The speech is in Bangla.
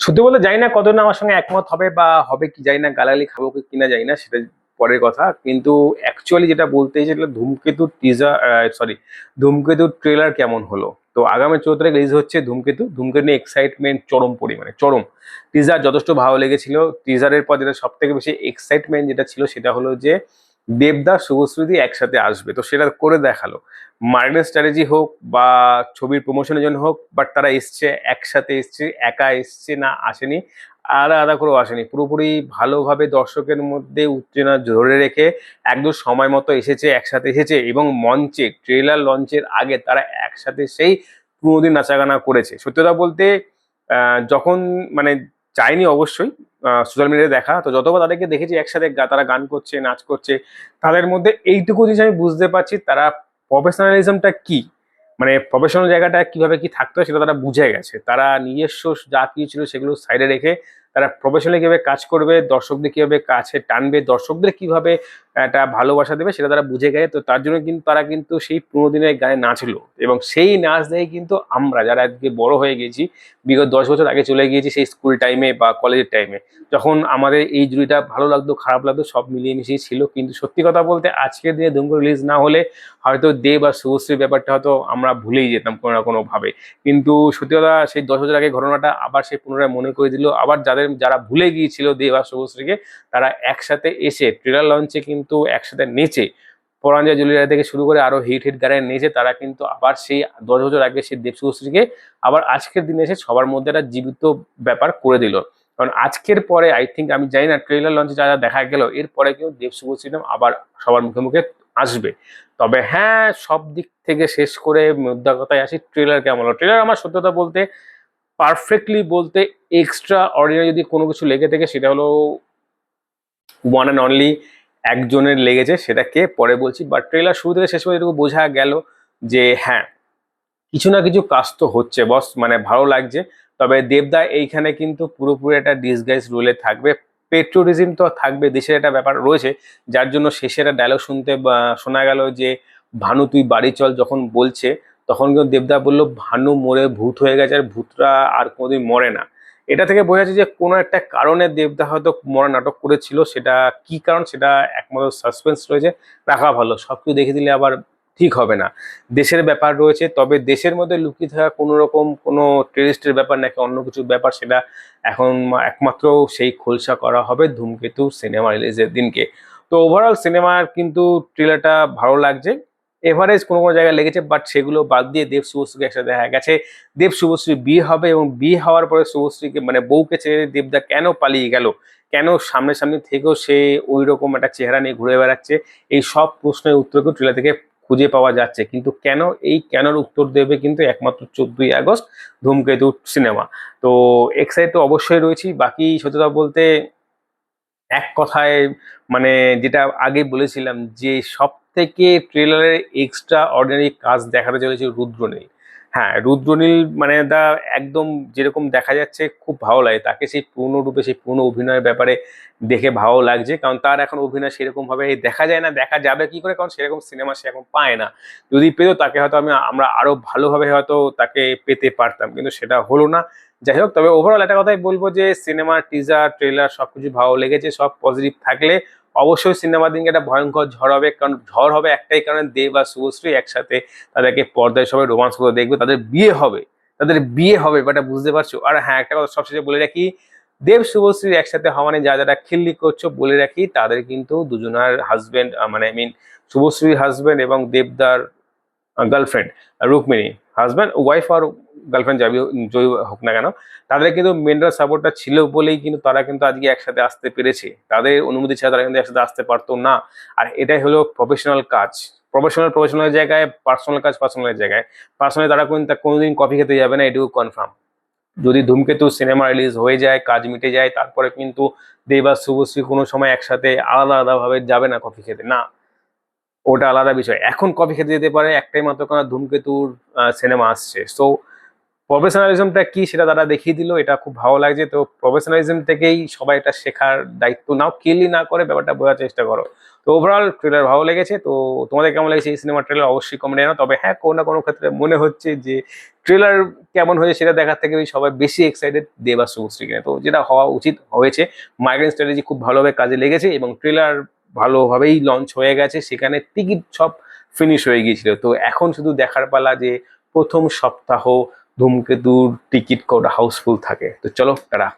সত্যি বলতে জানি না কতজন আমার সঙ্গে একমত হবে বা হবে কি, জানি না, গালাগালি খাব কি কিনা, জানি না, সেটা পরের কথা। কিন্তু অ্যাকচুয়ালি যেটা বলতে চাইছি ধূমকেতুর টিজার সরি ধূমকেতুর ট্রেলার কেমন হলো? তো আগামী চৌদ্দ তারিখ রিলিজ হচ্ছে ধূমকেতু। ধূমকেতু নিয়ে এক্সাইটমেন্ট চরম পরিমাণে, চরম। টিজার যথেষ্ট ভালো লেগেছিল। টিজারের পর যেটা সব থেকে বেশি এক্সাইটমেন্ট যেটা ছিল সেটা হলো যে দেবদাস শুভশ্রুতি একসাথে আসবে। তো সেটা করে দেখাল। মার্কেটিং স্ট্র্যাটেজি হোক বা ছবির প্রমোশনের জন্য হোক বাট তারা এসছে, একসাথে এসছে, একা এসছে না, আসেনি, আলাদা আলাদা করেও আসেনি। পুরোপুরি ভালোভাবে দর্শকের মধ্যে উত্তেজনা ধরে রেখে একদম সময় মতো এসেছে, একসাথে এসেছে এবং মঞ্চে ট্রেলার লঞ্চের আগে তারা একসাথে সেই পুরোনো দিন নাচাগানা করেছে। সত্যি কথা বলতে যখন মানে চাইনি অবশ্যই সোশ্যাল মিডিয়ায় দেখা। তো যতবার তাদেরকে দেখেছি একসাথে তারা গান করছে, নাচ করছে, তাদের মধ্যে এইটুকু জিনিস আমি বুঝতে পারছি তারা প্রফেশনালিজমটা কি? মানে প্রফেশনাল জায়গাটা কীভাবে কি থাকতে সেটা তারা বুঝে গেছে। তারা নিজস্ব যা কিছু ছিল সেগুলো সাইডে রেখে তারা প্রফেশনালি কীভাবে কাজ করবে, দর্শকদের কীভাবে কাছে টানবে, দর্শকদের কীভাবে একটা ভালোবাসা দেবে, সেটা তারা বুঝে গেছে। তো তার জন্য কিন্তু তারা কিন্তু সেই পুরোনো দিনের গানে নাচলো। এবং সেই নাচ দেখে কিন্তু আমরা যারা আজকে বড় হয়ে গেছি, বিগত দশ বছর আগে চলে গিয়েছি সেই স্কুল টাইমে বা কলেজের টাইমে যখন আমাদের এই জুড়িটা ভালো লাগতো, খারাপ লাগতো, সব মিলিয়ে মিশিয়ে ছিল। কিন্তু সত্যি কথা বলতে আজকের দিনে ধুমকো রিলিজ না হলে হয়তো দে বা শুভশ্রীর ব্যাপারটা হয়তো আমরা ভুলেই যেতাম কোনো না কোনোভাবে। কিন্তু সত্যি কথা সেই দশ বছর আগে ঘটনাটা আবার সেই পুনরায় মনে করে দিল। আবার যাদের, যারা ভুলে গিয়েছিল দে বা শুভশ্রীকে, তারা একসাথে এসে ট্রেলার লঞ্চে কিন্তু একসাথে নেচে পরাঞ্জয় জুলিয়া থেকে শুরু করে আরও হিট হিট গানে নেচে তারা কিন্তু আবার সেই দশ বছর আগে সেই দেব শুভশ্রীকে আবার আজকের দিনে এসে সবার মধ্যে একটা জীবিত ব্যাপার করে দিল। কারণ আজকের পরে আই থিঙ্ক আমি জানি না ট্রেলার লঞ্চে যা যা দেখা গেল, এরপরে কিন্তু দেব শুভশ্রী নাম আবার সবার মুখে মুখে আসবে। তবে হ্যাঁ সব দিক থেকে শেষ করে মুদ্রা কথায় আসি ট্রেলার কেমন হলো? ট্রেলার আমার সত্যতা বলতে পারফেক্টলি বলতে এক্সট্রা অর্ডিনারি যদি কোনো কিছু লেগে থাকে, সেটা হলো ওয়ান অ্যান্ড অনলি একজনের লেগেছে সেটাকে পরে বলছি। বাট ট্রেলার শুরু থেকে শেষ পর্যন্ত বোঝা গেল যে হ্যাঁ কিছু না কিছু কাজ তো হচ্ছে বস মানে ভালো লাগছে। তবে দেবদা এইখানে কিন্তু পুরোপুরি একটা ডিসগাইজ রোলে থাকবে। পেট্রোটিজম তো থাকবে, দেশের একটা ব্যাপার রয়েছে। যার জন্য শেষে একটা ডায়লগ শুনতে শোনা গেল যে, ভানু, তুই বাড়ি চল যখন বলছে, তখন কিন্তু দেবদা বলল, ভানু মরে ভূত হয়ে গেছে আর ভূতরা আর কোনোদিন মরে না। এটা থেকে বোঝা যাচ্ছে যে কোনো একটা কারণে দেবদা হয়তো মরা নাটক করেছিল, সেটা কি কারণ সেটা একমাত্র সাসপেন্স রয়েছে। রাখা ভালো সব কিছু দেখে দিলে আবার ঠিক হবে না। দেশের ব্যাপার রয়েছে, তবে দেশের মধ্যে লুকিয়ে থাকা কোনো রকম কোনো টেরিস্টের ব্যাপার নাকি অন্য কিছুর ব্যাপার, সেটা এখন একমাত্র সেই খোলসা করা হবে ধূমকেতু সিনেমা রিলিজের দিনকে। তো ওভারঅল সিনেমার কিন্তু ট্রেলারটা ভালো লাগছে। এভারেজ কোনো কোনো জায়গায় লেগেছে বাট সেগুলো বাদ দিয়ে দেব শুভশ্রীকে একসাথে দেখা গেছে। দেব শুভশ্রী বিয়ে হবে এবং বিয়ে হওয়ার পরে শুভশ্রীকে মানে বউকে ছেড়ে দেবদা কেন পালিয়ে গেল? কেন সামনে সামনে থেকেও সে ওই রকম একটা চেহারা নিয়ে ঘুরে বেড়াচ্ছে? এই সব প্রশ্নের উত্তর কিন্তু ট্রেলার থেকে খুঁজে পাওয়া যাচ্ছে। কিন্তু কেন? এই কেনর উত্তর দেবে কিন্তু একমাত্র চোদ্দই আগস্ট ধূমকেতু সিনেমা তো এক্সাইট তো অবশ্যই রয়েছি। বাকি সত্যতা বলতে এক কথায় মানে যেটা আগে বলেছিলাম যে সব থেকে ট্রেলারের এক্সট্রা অর্ডিনারি কাজ দেখাতে চলেছে রুদ্রনীল। হ্যাঁ রুদ্রনীল মানে দা একদম যেরকম দেখা যাচ্ছে খুব ভালো লাগে। তাকে সেই পূর্ণ রূপে, সেই পূর্ণ অভিনয়ের ব্যাপারে দেখে ভালো লাগছে। কারণ তার এখন অভিনয় সেরকম ভাবে দেখা যায় না, দেখা যাবে কি করে? কারণ সেরকম সিনেমা সে এখন পায় না। যদি পেতো, তাকে হয়তো আমি, আমরা আরও ভালোভাবে হয়তো তাকে পেতে পারতাম। কিন্তু সেটা হলো না। যাই হোক, তবে ওভারঅল একটা কথাই বলব যে সিনেমা টিজার ট্রেলার সবকিছু ভালো লেগেছে। সব পজিটিভ থাকলে অবশ্যই সিনেমার দিনকে একটা ভয়ঙ্কর ঝড় হবে, কারণ ঝড় হবে একটাই কারণে দেব আর শুভশ্রী একসাথে তাদেরকে পর্দায় সবাই রোমান্স করে দেখবে, তাদের বিয়ে হবে, তাদের বিয়ে হবে ব্যাপারটা বুঝতে পারছ? আর হ্যাঁ একটা কথা সবশেষে বলে রাখি, দেব শুভশ্রীর একসাথে হওয়া মানে যা যারা খিল্লি করছ, বলে রাখি, তাদের কিন্তু দুজনার হাজবেন্ড মানে আই মিন শুভশ্রীর হাজবেন্ড এবং দেবদার গার্লফ্রেন্ড রুক্মিণী। হাজব্যান্ড ওয়াইফ আর গার্লফ্রেন্ড যাবি, জয়ী হোক না কেন, তাদের কিন্তু মেনরা সাপোর্টটা ছিল বলেই কিন্তু তারা কিন্তু আজকে একসাথে আসতে পেরেছে। তাদের অনুমতি ছাড়া তারা কিন্তু একসাথে আসতে পারতো না। আর এটাই হলো প্রফেশনাল কাজ। প্রফেশনাল প্রফেশনাল জায়গায় পার্সোনাল কাজ পার্সোনাল জায়গায়। পার্সোনালি তারা কিন্তু কোনোদিন কফি খেতে যাবে না, এটুকু কনফার্ম যদি ধূমকেতু সিনেমা রিলিজ হয়ে যায়, কাজ মিটে যায়, তারপরে কিন্তু দেবা শুভশ্রী কোনো সময় একসাথে আলাদা আলাদাভাবে যাবে না কফি খেতে, না। ওটা আলাদা বিষয়। এখন কফি খেতে যেতে পারে, একটাই মাত্র কারণ ধূমকেতুর সিনেমা আসছে। সো প্রফেশনালিজমটা কি সেটা তারা দেখিয়ে দিল, এটা খুব ভালো লাগছে। তো প্রফেশনালিজম থেকেই সবাই এটা শেখার দায়িত্ব নাও, কেলি না করে ব্যাপারটা বোঝার চেষ্টা করো। তো ওভারঅল ট্রেলার ভালো লেগেছে। তো তোমাদের কেমন লেগেছে এই সিনেমার ট্রেলার অবশ্যই কমেন্টে জানাও। তবে হ্যাঁ কোনো না কোনো ক্ষেত্রে মনে হচ্ছে যে ট্রেলার কেমন হয়েছে সেটা দেখার থেকে সবাই বেশি এক্সাইটেড দেব আর শুভশ্রীকে নিয়ে। তো যেটা হওয়া উচিত হয়েছে। মাইগ্রেন স্ট্র্যাটেজি খুব ভালোভাবে কাজে লেগেছে এবং ট্রেলার ভালোভাবেই লঞ্চ হয়ে গেছে, সেখানে টিকিট সব ফিনিশ হয়ে গিয়েছিল। তো এখন শুধু দেখার পালা যে প্রথম সপ্তাহ ধূমকেতুর টিকিট কটা হাউসফুল থাকে। তো চলো তারা